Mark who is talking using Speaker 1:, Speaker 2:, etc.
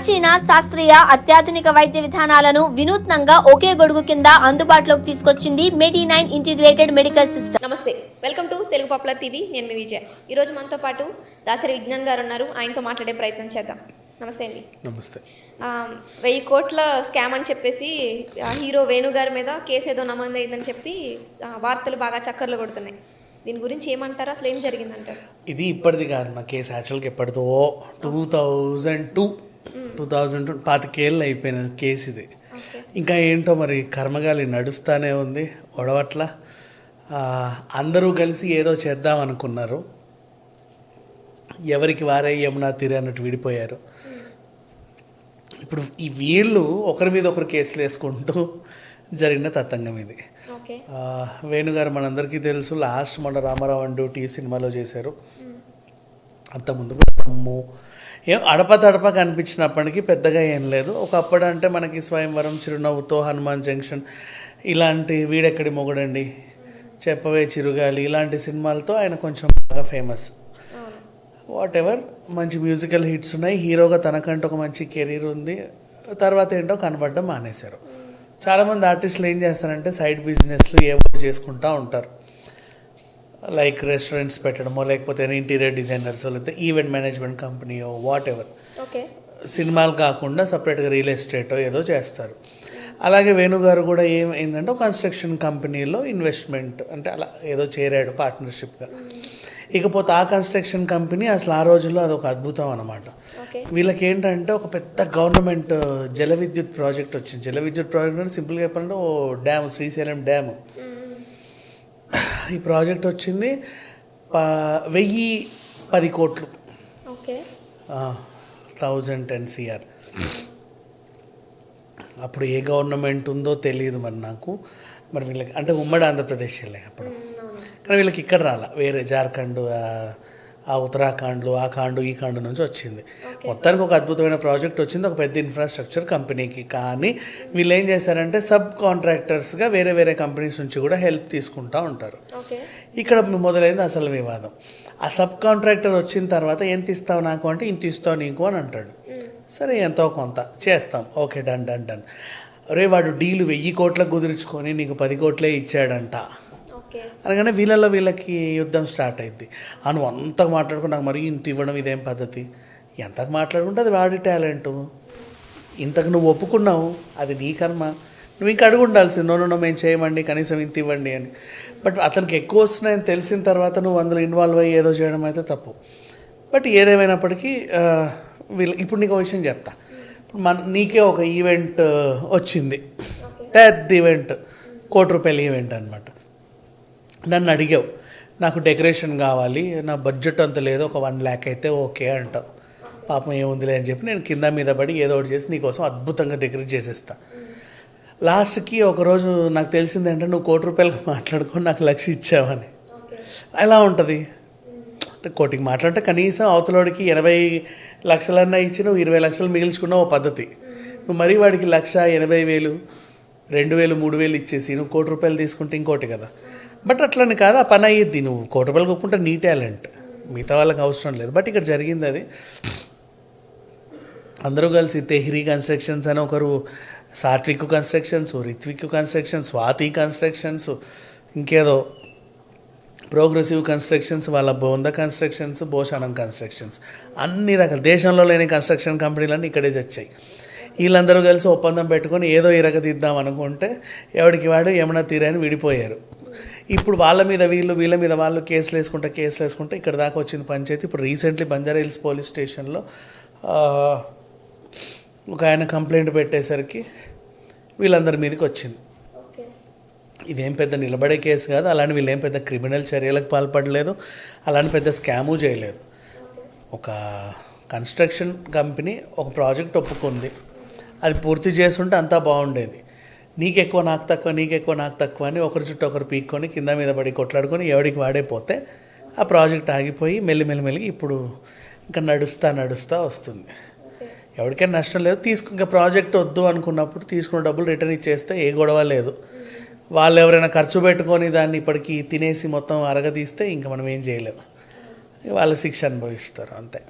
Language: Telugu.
Speaker 1: ప్రాచీన శాస్త్రీయ అత్యాధునిక వైద్య విధానాలను వినూత్నంగా ఒకే గొడుగు కింద అందుబాటులోకి తీసుకొచ్చింది medi nine integrated medical system.
Speaker 2: నమస్తే. Welcome to Telugu popular TV. నేను మీ విజయ్. ఈరోజు మనతో పాటు దాసరి విజ్ఞాన్ గారు ఉన్నారు. ఆయనతో మాట్లాడే ప్రయత్నం చేద్దాం. నమస్తే అండి.
Speaker 3: నమస్తే.
Speaker 2: వెయ్యి కోట్ల స్కామ్ అని చెప్పేసి హీరో వేణు గారి మీద కేసు ఏదో నమోదు అయిందని చెప్పి వార్తలు బాగా చక్కర్లు కొడుతున్నాయి. దీని గురించి ఏమంటారు? అసలు ఏం జరిగిందంటారు?
Speaker 3: ఇది ఇప్పటిది కాదు నా కేసు. యాక్చువల్గా ఎప్పటిదో two thousand two. Two thousand two పాతికేళ్ళు అయిపోయిన కేసు ఇది. ఇంకా ఏంటో మరి కర్మగాలి నడుస్తానే ఉంది ఒడవట్ల అందరూ కలిసి ఏదో చేద్దాం అనుకున్నారు ఎవరికి వారే యమునా తీరే అన్నట్టు విడిపోయారు. ఇప్పుడు ఈ వీళ్ళు ఒకరి మీద ఒకరు కేసులు వేసుకుంటూ జరిగిన తతంగం ఇది. వేణుగారు మనందరికీ తెలుసు లాస్ట్ మన రామారావు అండ్ టీ సినిమాలో చేశారు. అంతకుముందు కూడా అమ్ము ఏం అడప తడప కనిపించినప్పటికీ పెద్దగా ఏం లేదు. ఒకప్పుడు అంటే మనకి స్వయంవరం చిరునవ్వుతో హనుమాన్ జంక్షన్ ఇలాంటి వీడెక్కడి మొగుడండి? చెప్పవే చిరుగాలి. ఇలాంటి సినిమాలతో ఆయన కొంచెం బాగా ఫేమస్. వాట్ ఎవర్ మంచి మ్యూజికల్ హిట్స్ ఉన్నాయి. హీరోగా తనకంటూ ఒక మంచి కెరీర్ ఉంది. తర్వాత ఏంటో కనబడడం మానేశారు. చాలామంది ఆర్టిస్టులు ఏం చేస్తారంటే సైడ్ బిజినెస్లు ఏవో చేసుకుంటూ ఉంటారు. లైక్ రెస్టారెంట్స్ పెట్టడమో లేకపోతే ఇంటీరియర్ డిజైనర్స్ లేకపోతే ఈవెంట్ మేనేజ్మెంట్ కంపెనీయో వాట్ ఎవర్
Speaker 2: ఓకే
Speaker 3: సినిమాలు కాకుండా సపరేట్గా రియల్ ఎస్టేటో ఏదో చేస్తారు. అలాగే వేణుగారు కూడా ఏం ఏంటంటే ఒక కన్స్ట్రక్షన్ కంపెనీలో ఇన్వెస్ట్మెంట్ అంటే అలా ఏదో చేరాడు పార్ట్నర్షిప్గా ఇకపోతే ఆ కన్స్ట్రక్షన్ కంపెనీ అసలు ఆ రోజుల్లో అదొక అద్భుతం అనమాట వీళ్ళకి ఏంటంటే ఒక పెద్ద గవర్నమెంట్ జల విద్యుత్ ప్రాజెక్ట్ వచ్చింది. జల విద్యుత్ ప్రాజెక్ట్ అంటే సింపుల్గా చెప్పాలంటే ఓ డ్యామ్ శ్రీశైలం డ్యామ్. ఈ ప్రాజెక్ట్ వచ్చింది వెయ్యి పది కోట్లు. Thousand ten CR. అప్పుడు ఏ గవర్నమెంట్ ఉందో తెలియదు మరి నాకు. మరి వీళ్ళకి అంటే ఉమ్మడి ఆంధ్రప్రదేశ్ వెళ్ళే అప్పుడు. కానీ వీళ్ళకి ఇక్కడ రాల వేరే జార్ఖండ్ ఆ- ఉత్తరాఖండ్లు ఆ కాండు ఈ కాండు నుంచి వచ్చింది. మొత్తానికి ఒక అద్భుతమైన ప్రాజెక్ట్ వచ్చింది ఒక పెద్ద ఇన్ఫ్రాస్ట్రక్చర్ కంపెనీకి. కానీ వీళ్ళు ఏం చేశారంటే సబ్ కాంట్రాక్టర్స్గా వేరే వేరే కంపెనీస్ నుంచి కూడా హెల్ప్ తీసుకుంటూ ఉంటారు. ఇక్కడ మొదలైంది అసలు వివాదం. ఆ సబ్ కాంట్రాక్టర్ వచ్చిన తర్వాత ఎంత ఇస్తావు నాకు? అంటే ఇంత ఇస్తావు నీకు అని అంటాడు. సరే ఎంతో కొంత చేస్తాం. Okay done done done. రే వాడు డీలు వెయ్యి కోట్లకు కుదుర్చుకొని నీకు పది కోట్లే ఇచ్చాడంట. అనగానే వీళ్ళలో వీళ్ళకి యుద్ధం స్టార్ట్ అయింది నువ్వు అంతకు మాట్లాడుకుని నాకు మరీ ఇంత ఇవ్వడం ఇదేం పద్ధతి? ఎంతకు మాట్లాడుకుంటే అది వాడి టాలెంట్. ఇంతకు నువ్వు ఒప్పుకున్నావు అది నీ కర్మ. నువ్వు ఇంకా అడుగు ఉండాల్సింది నో నో మేము చేయమండి కనీసం ఇంత ఇవ్వండి అని. బట్ అతనికి ఎక్కువ వస్తున్నాయని తెలిసిన తర్వాత నువ్వు అందులో ఇన్వాల్వ్ అయ్యి ఏదో చేయడం అయితే తప్పు. బట్ ఏదేమైనప్పటికీ వీళ్ళ ఇప్పుడు నీకు ఒక విషయం చెప్తా. ఇప్పుడు మన నీకే ఒక ఈవెంట్ వచ్చింది. పెద్ద ఈవెంట్ కోటి రూపాయల ఈవెంట్ అనమాట నన్ను అడిగావు నాకు డెకరేషన్ కావాలి నా బడ్జెట్ అంత లేదు ఒక వన్ ల్యాక్ అయితే ఓకే అంటావు పాపం ఏముందిలే అని చెప్పి నేను కింద మీద పడి ఏదో ఒకటి చేసి నీకోసం అద్భుతంగా డెకరేట్ చేసేస్తా. లాస్ట్కి ఒకరోజు నాకు తెలిసింది ఏంటంటే నువ్వు కోటి రూపాయలకు మాట్లాడుకొని నాకు లక్ష ఇచ్చావని. ఎలా ఉంటుంది? అంటే కోటికి మాట్లాడితే కనీసం అవతలోడికి ఎనభై లక్షలన్నా ఇచ్చి నువ్వు ఇరవై లక్షలు మిగిల్చుకున్న ఓ పద్ధతి. నువ్వు మరీ వాడికి లక్ష ఎనభై వేలు రెండు వేలు మూడు వేలు ఇచ్చేసి నువ్వు కోటి రూపాయలు తీసుకుంటే ఇంకోటి కదా. బట్ అట్లని కాదు ఆ పని అయ్యిద్ది. నువ్వు కోట రూపాయలు కొట్టుకుంటే నీ టాలెంట్. మిగతా వాళ్ళకి అవసరం లేదు. బట్ ఇక్కడ జరిగింది అది. అందరూ కలిసి తెహ్రీ కన్స్ట్రక్షన్స్ అని ఒకరు Satvik constructions Ritvik constructions Swathi constructions ఇంకేదో ప్రోగ్రెసివ్ కన్స్ట్రక్షన్స్ వాళ్ళ బోంద కన్స్ట్రక్షన్స్ భోషానం కన్స్ట్రక్షన్స్. అన్ని రకాల దేశంలో లేని కన్స్ట్రక్షన్ కంపెనీలన్నీ ఇక్కడే చచ్చాయి. వీళ్ళందరూ కలిసి ఒప్పందం పెట్టుకొని ఏదో ఇరగదిద్దాం అనుకుంటే ఎవడికి వాడు యమున తీరని విడిపోయారు. ఇప్పుడు వాళ్ళ మీద వీళ్ళు వీళ్ళ మీద వాళ్ళు కేసులు వేసుకుంటే కేసులు వేసుకుంటే ఇక్కడ దాకా వచ్చింది పంచాయతీ. ఇప్పుడు రీసెంట్లీ బంజారా హిల్స్ పోలీస్ స్టేషన్లో ఒక ఆయన కంప్లైంట్ పెట్టేసరికి వీళ్ళందరి మీదకి వచ్చింది. ఇదేం పెద్ద నిలబడే కేసు కాదు అలానే వీళ్ళు ఏం పెద్ద క్రిమినల్ చర్యలకు పాల్పడలేదు అలానే పెద్ద స్కాము చేయలేదు. ఒక కన్స్ట్రక్షన్ కంపెనీ ఒక ప్రాజెక్ట్ ఒప్పుకుంది. అది పూర్తి చేస్తుంటే అంతా బాగుండేది. నీకెక్కువ నాకు తక్కువ నీకెక్కువ నాకు తక్కువ అని ఒకరి చుట్టూ ఒకరు పీక్కొని కింద మీద పడి కొట్లాడుకొని ఎవడికి వాడే పోతే ఆ ప్రాజెక్ట్ ఆగిపోయి మెల్లి మెల్లి ఇప్పుడు ఇంకా నడుస్తా నడుస్తా వస్తుంది. ఎవరికైనా నష్టం లేదు. తీసుకు ఇంకా ప్రాజెక్ట్ వద్దు అనుకున్నప్పుడు తీసుకున్న డబ్బులు రిటర్న్ ఇచ్చేస్తే ఏ గొడవ లేదు. వాళ్ళు ఎవరైనా ఖర్చు పెట్టుకొని దాన్ని ఇప్పటికీ తినేసి మొత్తం అరగదీస్తే ఇంకా మనం ఏం చేయలేము వాళ్ళ శిక్ష అనుభవిస్తారు అంతే.